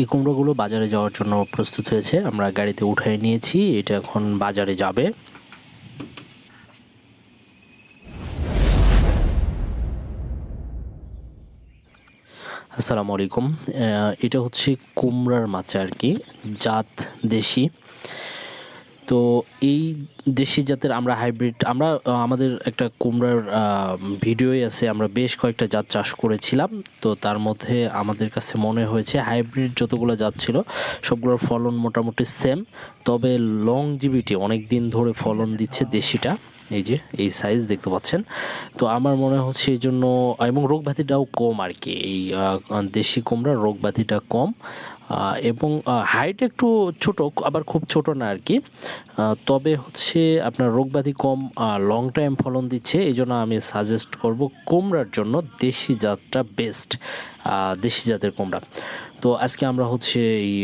এই কুমড়োগুলো বাজারে যাওয়ার জন্য প্রস্তুত হয়েছে। আমরা গাড়িতে উঠাই নিয়েছি, এটা এখন বাজারে যাবে। আসসালামু আলাইকুম। এটা হচ্ছে কুমড়ার মাছ আর কি, জাত দেশি। তো এই দেশি জাতের আমরা হাইব্রিড আমরা আমাদের একটা কুমড়ার ভিডিওই আছে, আমরা বেশ কয়েকটা জাত চাষ করেছিলাম। তো তার মধ্যে আমাদের কাছে মনে হয়েছে হাইব্রিড যতগুলো জাত ছিল, সবগুলোর ফলন মোটামুটি সেম তবে লংজিভিটি অনেক দিন ধরে ফলন দিচ্ছে দেশিটা। এই যে, এই সাইজ দেখতে পাচ্ছেন। তো আমার মনে হচ্ছে এই জন্য, এবং রোগ ব্যাধিটাও কম আর কি এই দেশি কুমড়ার রোগ ব্যাধিটা কম। এবং হাইট একটু ছোট, আবার খুব ছোট না আর কি। তবে হচ্ছে আপনার রোগ ব্যাধি কম লং টাইম ফলন দিচ্ছে, এই জন্য আমি সাজেস্ট করব কুমড়ার জন্য দেশি জাতটা বেস্ট দেশি জাতের কুমড়া। তো আজকে আমরা হচ্ছে এই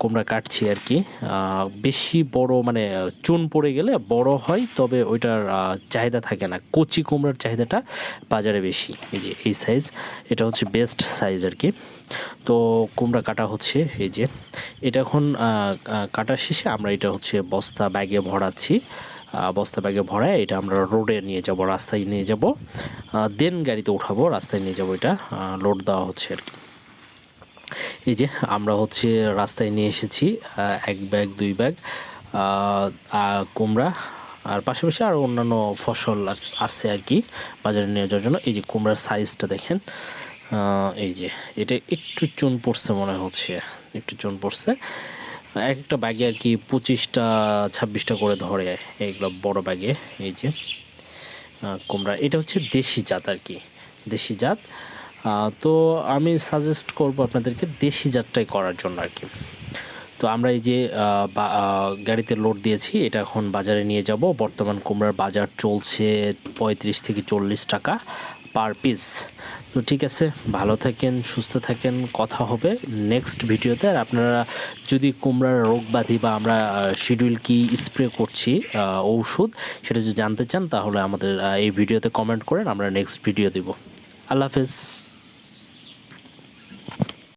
কুমড়া কাটছি আর কি। বেশি বড় মানে চুন পড়ে গেলে বড় হয়, তবে ওইটার চাহিদা থাকে না। কচি কুমড়ার চাহিদাটা বাজারে বেশি। এই যে, এই সাইজ এটা হচ্ছে বেস্ট সাইজ আর কি। তো কুমড়া কাটা হচ্ছে এই যে, এটা এখন কাটা শেষে আমরা এটা হচ্ছে বস্তা ব্যাগে ভরাচ্ছি। বস্তা ব্যাগে ভরায় এটা আমরা রোডে নিয়ে যাব, রাস্তায় নিয়ে যাব। দেন গাড়িতে উঠাবো, রাস্তায় নিয়ে যাব এটা লোড দেওয়া হচ্ছে আর কি। এই যে, আমরা হচ্ছে রাস্তায় নিয়ে এসেছি এক ব্যাগ, দুই ব্যাগ কুমড়া, আর পাশাপাশি আরও অন্যান্য ফসল আছে আর কি, বাজারে নিয়ে যাওয়ার জন্য। এই যে কুমড়ার সাইজটা দেখেন এই যে, এটা একটু চুন পড়ছে মনে হচ্ছে, একটু চুন পড়ছে। এক একটা ব্যাগে আর কি পঁচিশটা, ছাব্বিশটা করে ধরে এইগুলো বড় ব্যাগে, এই যে। কুমড়া, এটা হচ্ছে দেশি জাত আর কি, দেশি জাত। তো আমি সাজেস্ট করব আপনাদেরকে দেশি জাতটাই করার জন্য আর কি। তো আমরা এই যে গাড়িতে লোড দিয়েছি, এটা এখন বাজারে নিয়ে যাব। বর্তমান কুমড়ার বাজার চলছে পঁয়ত্রিশ থেকে চল্লিশ টাকা। Per piece. তো ঠিক আছে, ভালো থাকেন, সুস্থ থাকেন, কথা হবে নেক্সট ভিডিওতে। আর আপনারা যদি কুমড়ার রোগ ব্যাধি বা আমরা শিডিউল কি স্প্রে করছি ঔষধ সেটা যদি জানতে চান তাহলে আমাদের এই ভিডিওতে কমেন্ট করেন, আমরা নেক্সট ভিডিও দেব। আল্লাহ হাফেজ।